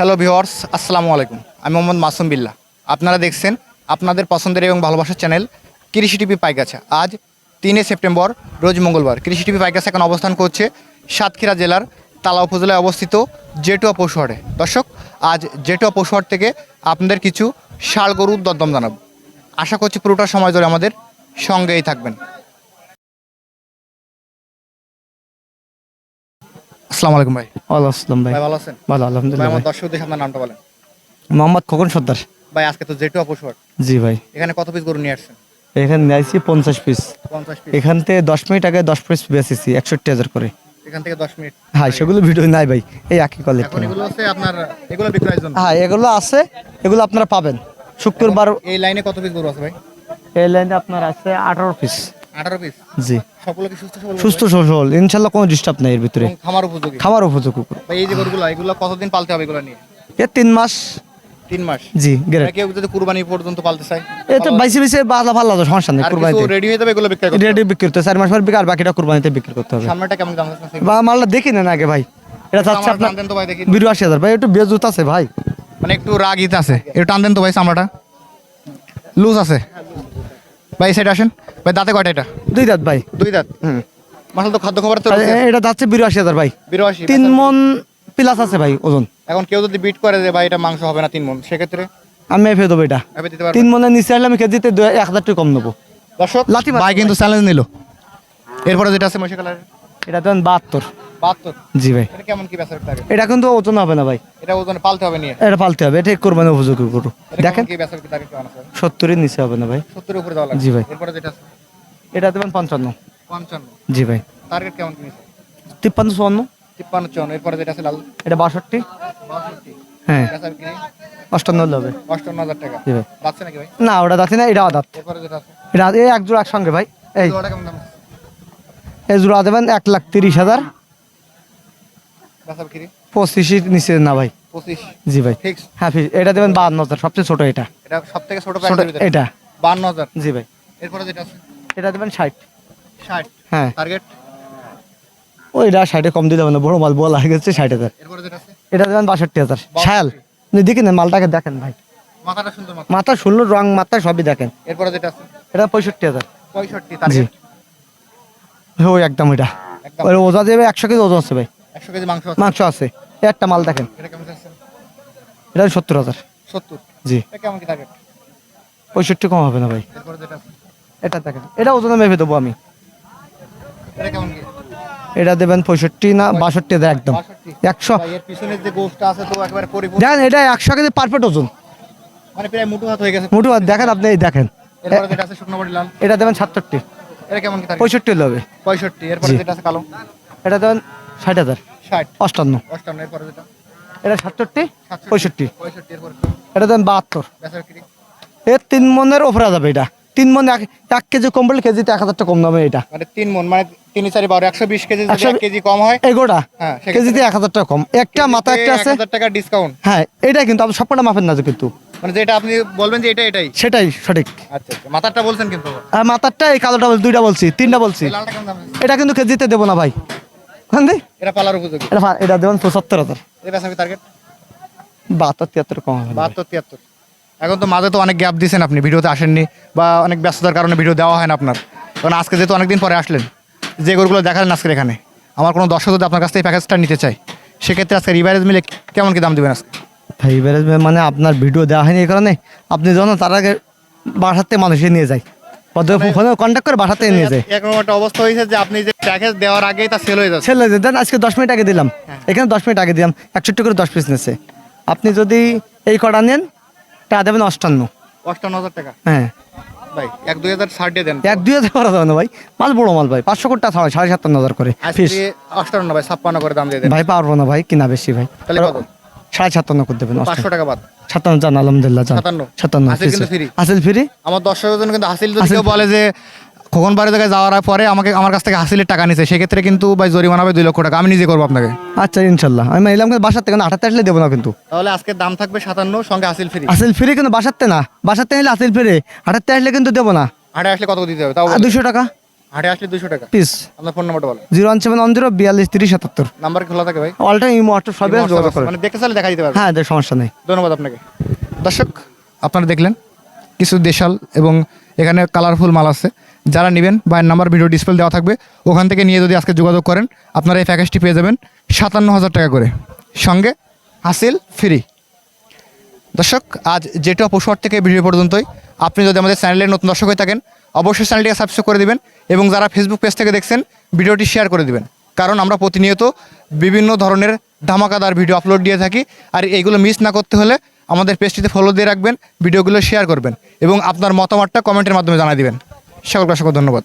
Hello viewers আসসালামু আলাইকুম আমি মোহাম্মদ মাসুম বিল্লাহ। আপনারা দেখছেন আপনাদের পছন্দের এবং ভালোবাসার চ্যানেল কৃষি টিভি পাইকাছা আজ তিনে সেপ্টেম্বর, রোজ মঙ্গলবার। কৃষি টিভি পাইকাছা এখন অবস্থান করছে সাতক্ষীরা জেলার তালা উপজেলায় অবস্থিত জেটুয়া পশুহাটে দর্শক, আজ জেটুয়া পশুহাট থেকে আপনাদের কিছু ষাড় গরুর দরদম জানাব। আশা করছি পুরোটা সময় ধরে আমাদের সঙ্গেই থাকবেন। আসসালামু আলাইকুম ভাই। ওয়ালাইকুম আসসালাম ভাই। ভালো আছেন? ভালো আলহামদুলিল্লাহ আমার। দর্শকদের আপনার নামটা বলেন। মোহাম্মদ খোকন সর্দার। ভাই আজকে তো পশুহাট জি ভাই। এখানে কত পিস গরু নিয়ে আসছেন? এখানে নিয়েছি পঞ্চাশ পিস পঞ্চাশ পিস এখান থেকে দশ মিনিট আগে দশ পিস বেচেছি একষট্টি হাজার করে। এখান থেকে দশ মিনিট। হ্যাঁ সেগুলো ভিডিও নাই ভাই এই একই এগুলো আছে আপনার এগুলো বিক্রয়ের জন্য। হ্যাঁ এগুলো আছে এগুলো আপনারা পাবেন। শুক্রবার এই লাইনে কত পিস গরু আছে ভাই? এই লাইনে আপনার আছে আঠারো পিস আঠারো পিস জি। সবগুলো কি সুস্থ সবল সুস্থ সবল। ইনশাল্লাহ কোনো ডিস্টার্ব নেই এর ভিতরে। খামার উপযোগী। খাবার উপযোগ। ভাই এই যে গরুগুলো এগুলো কতদিন পালতে হবে এগুলো নিয়ে? এ তিন মাস। তিন মাস? জি গ্রেট কেউ যদি কুরবানি পর্যন্ত পালতে চায় এটা বাইশে বাইশে বালা ভালো সমস্যা নেই কুরবানিতে রেডি হয়ে যাবে এগুলো বিক্রি করতে? রেডি বিক্রি করতে চার মাস পর বিক্রি বাকিটা কুরবানিতে বিক্রি করতে হবে। সামনেটা কেমন দাম আছে? বা মালটা দেখি না আগে ভাই। এটা চাচ্ছে আপনার টান তো ভাই দেখি। একটু বেজুত আছে ভাই। মানে একটু রাগ ইতে আছে টান দেন তো ভাই চামড়াটা। লুজ আছে। ভাই সেটা আসেন। ভাই দাঁতে কয়টা এটা? দুই দাঁত ভাই। দুই দাঁত? হুম। মাসাল তো খাদ্য খাবার তো এ- এটা যাচ্ছে বিরাশি হাজার ভাই। বিরাশি তিন মন প্লাস আছে ভাই ওজন। এখন কেউ যদি বিট করে যে ভাই এটা মাংস হবে না তিন মন সেক্ষেত্রে? আমি মেপে দেবো এটা। তিন মনের নিচে আসলে আমি কেজিতে এক হাজার টাকা কম নেব। দর্শক লাঠি ভাই কিন্তু চ্যালেঞ্জ নিল। এরপরে যেটা আছে মশা কালারের এটা দেন বাহাত্তর। বাহাত্তর। জি ভাই। এটা কেমন কি বেচার লাগে এটা কিন্তু ওজন হবে না ভাই। এটা ওজন পালতে হবে নিয়ে। এটা পালতে হবে এটা কোরবানি উপযোগী গরু। দেখেন। কি বেচার লাগে কেমন আছে? সত্তরের নিচে হবে না ভাই। সত্তরের উপরে দেওয়া লাগবে। জি ভাই। এরপরে যেটা আছে? এটা দেবেন পঞ্চান্ন। পঞ্চান্ন। জি ভাই। টার্গেট কেমন কি নিছে? তিপ্পান্ন চুয়ান্ন। তিপ্পান্ন চুয়ান্ন। এরপরে যেটা আছে লাল? এটা হ্যাঁ। কি? অষ্টান্ন হবে। অষ্টান্ন হাজার টাকা। জি ভাই। যাচ্ছে নাকি ভাই? না ওটা না এটা আদাত। এরপরে যেটা আছে? এটা এই এক জোড়া একসঙ্গে ভাই? এই জোড়া দেবেন এক লাখ তিরিশ হাজার। পঁচিশের নিচে না ভাই। পঁচিশ। জি ভাই। ফিক্স হ্যাঁ এটা দেবেন বাহান্ন হাজার সবচেয়ে ছোট এটা। এটা সব থেকে ছোট এটা। হাজার জি ভাই। এরপরে যেটা আছে? এটা দেবেন ষাট। ষাট। হ্যাঁ। টার্গেট ওইটা ষাটে কম না বড় মাল বলা গেছে ষাট হাজার। এটা দেবেন বাষট্টি হাজার। শায়াল দেখেন না মালটাকে দেখেন ভাই। মাথাটা সুন্দর মাথা। মাথা রং মাথা সবই দেখেন। এরপরে যেটা আছে? এটা পঁয়ষট্টি হাজার। পঁয়ষট্টি জি। ওই একদম ওইটা। ওই ওজা দেবে একশো কেজি ওজন আছে ভাই। একশো কেজি মাংস আছে? মাংস আছে। একটা মাল দেখেন। এটা কেমন আছে এটা সত্তর হাজার। সত্তর? জি। কেমন কি টার্গেট পঁয়ষট্টি কম হবে না ভাই। এটা দেখেন। এটা ওজনে মেপে দেবো আমি। এটা কেমন কি? এটা দেবেন পঁয়ষট্টি না বাষট্টি একদম। একশো। দেখেন এটা একশো কেজি পারফেক্ট ওজন। মানে মুঠো হাত গেছে। মোটু দেখেন আপনি এই দেখেন। এটা দেবেন সাতষট্টি। পঁয়ষট্টি হবে। পঁয়ষট্টি। এটা দেবেন ষাট হাজার। অষ্টান্ন। এটা সাতষট্টি? পঁয়ষট্টি। এটা দেবেন বাহাত্তর। এর তিন মনের ওপরে যাবে এটা। তিন মন এক কেজি কম বলে কেজিতে এক হাজার টাকা কম দামে এটা। মানে তিন মন মানে তিন চারি বারো একশো বিশ কেজি কেজি কম হয় এগোটা হ্যাঁ, কেজিতে এক হাজার টাকা কম। একটা মাথা একটা আছে। টাকা ডিসকাউন্ট হ্যাঁ এটাই কিন্তু আপনি সবকটা মাফের না কিন্তু। মানে যেটা আপনি বলবেন যে এটা এটাই। সেটাই সঠিক। আচ্ছা আচ্ছা। মাথারটা বলছেন কিন্তু আর মাথারটা এই কালোটা বলছি দুইটা বলছি তিনটা বলছি? এটা কিন্তু কেজিতে দেবো না ভাই। দিয়ে এটা পালার উপযোগী। এটা এটা দেবেন পঁচাত্তর হাজার। এটা বেচাবি টার্গেট বাহাত্তর তিয়াত্তর কম হবে। বাহাত্তর তিয়াত্তর। এখন তো মাঝে তো অনেক গ্যাপ দিয়েছেন আপনি ভিডিওতে আসেননি বা অনেক ব্যস্ততার কারণে ভিডিও দেওয়া হয় না আপনার। কারণ আজকে যেহেতু অনেকদিন পরে আসলেন যে গরুগুলো দেখালেন আজকের এখানে আমার কোনো দর্শক যদি আপনার কাছ থেকে প্যাকেজটা নিতে চাই সেক্ষেত্রে আজকে রিভারেজ মিলে কেমন কি দাম দেবেন আজকে? এবারে মানে আপনার ভিডিও দেওয়া হয়নি এই কারণে আপনি যখন তার আগে বাসাতে মানুষে নিয়ে যায়। ফোনে কন্ট্যাক্ট করে বাসাতে নিয়ে যায়। এরকম একটা অবস্থা হয়েছে যে আপনি যে প্যাকেজ দেওয়ার আগেই তা সেল হয়ে যাচ্ছে। ছেলে দেন আজকে দশ মিনিট আগে দিলাম। এখানে দশ মিনিট আগে দিলাম। একষট্টি করে দশ পিস নিচ্ছে আপনি যদি এই কটা নেন তা দেবেন অষ্টান্ন। অষ্টান্ন হাজার টাকা? হ্যাঁ। ভাই এক দুই হাজার ষাট দিয়ে দেন। এক দুই হাজার করা যাবে না ভাই। মাল বড় মাল ভাই। পাঁচশো কোটি সাড়ে সাতান্ন হাজার করে আজকে অষ্টান্ন ভাই ছাপ্পান্ন করে দাম দিয়ে দেন। ভাই পারব না ভাই কিনা বেশি ভাই। তাহলে সাড়ে সাতান্ন করে দেবেন পাঁচশো টাকা বাদ। সাতান্ন জান আলহামদুলিল্লাহ জান সাতান্ন? হাসিল ফ্রি। আমার কিন্তু হাসিল যদি হাসিল কেউ বলে যে খোকন বাড়ি যাওয়ার পরে আমাকে আমার কাছ থেকে হাসিলের টাকা নিছে। সেক্ষেত্রে কিন্তু ভাই জরিমানা হবে দুই লক্ষ টাকা। আমি নিজে করব আপনাকে। আচ্ছা ইনশাল্লাহ। আমি এলাম কিন্তু বাসার থেকে আঠাতে আসলে দেবো না কিন্তু। তাহলে আজকে দাম থাকবে সাতান্ন সঙ্গে হাসিল ফ্রি। আসিল ফ্রি কিন্তু বাসাতে না। বাসাতে নিলে আসিল ফ্রি। আঠাতে আসলে কিন্তু দেবো না। হাটে আসলে কত দিতে হবে? তাও দুশো টাকা। হাটে আসলে দুশো টাকা। পিস আপনার ফোন নাম্বারটা বলেন। Zero one seven one zero বিয়াল্লিশ তিরিশ সাতাত্তর। নাম্বার খোলা থাকে ভাই। অল টাইম ইমো হোয়াটসঅ্যাপ সবই যোগাযোগ করেন। মানে দেখতে চাইলে দেখা দিতে পারবে হ্যাঁ সমস্যা নেই। ধন্যবাদ আপনাকে। দর্শক আপনারা দেখলেন কিছু দেশাল এবং এখানে কালারফুল মাল আছে। যারা নেবেন বা নাম্বার ভিডিও ডিসপ্লে দেওয়া থাকবে ওখান থেকে নিয়ে যদি আজকে যোগাযোগ করেন আপনারা এই প্যাকেজটি পেয়ে যাবেন সাতান্ন হাজার টাকা করে। সঙ্গে হাসিল ফ্রি দর্শক আজ যেটা পশুহাট থেকে ভিডিও পর্যন্তই। আপনি যদি আমাদের চ্যানেলের নতুন দর্শক হয়ে থাকেন, অবশ্যই চ্যানেলটিকে সাবস্ক্রাইব করে দিবেন এবং যারা ফেসবুক পেজ থেকে দেখছেন, ভিডিওটি শেয়ার করে দিবেন। কারণ আমরা প্রতিনিয়ত বিভিন্ন ধরনের ধামাকাদার ভিডিও আপলোড দিয়ে থাকি আর এইগুলো মিস না করতে হলে আমাদের পেজটিতে ফলো দিয়ে রাখবেন ভিডিওগুলো শেয়ার করবেন এবং আপনার মতামতটা কমেন্টের মাধ্যমে জানিয়ে দিবেন। সকলকে অসংখ্য ধন্যবাদ।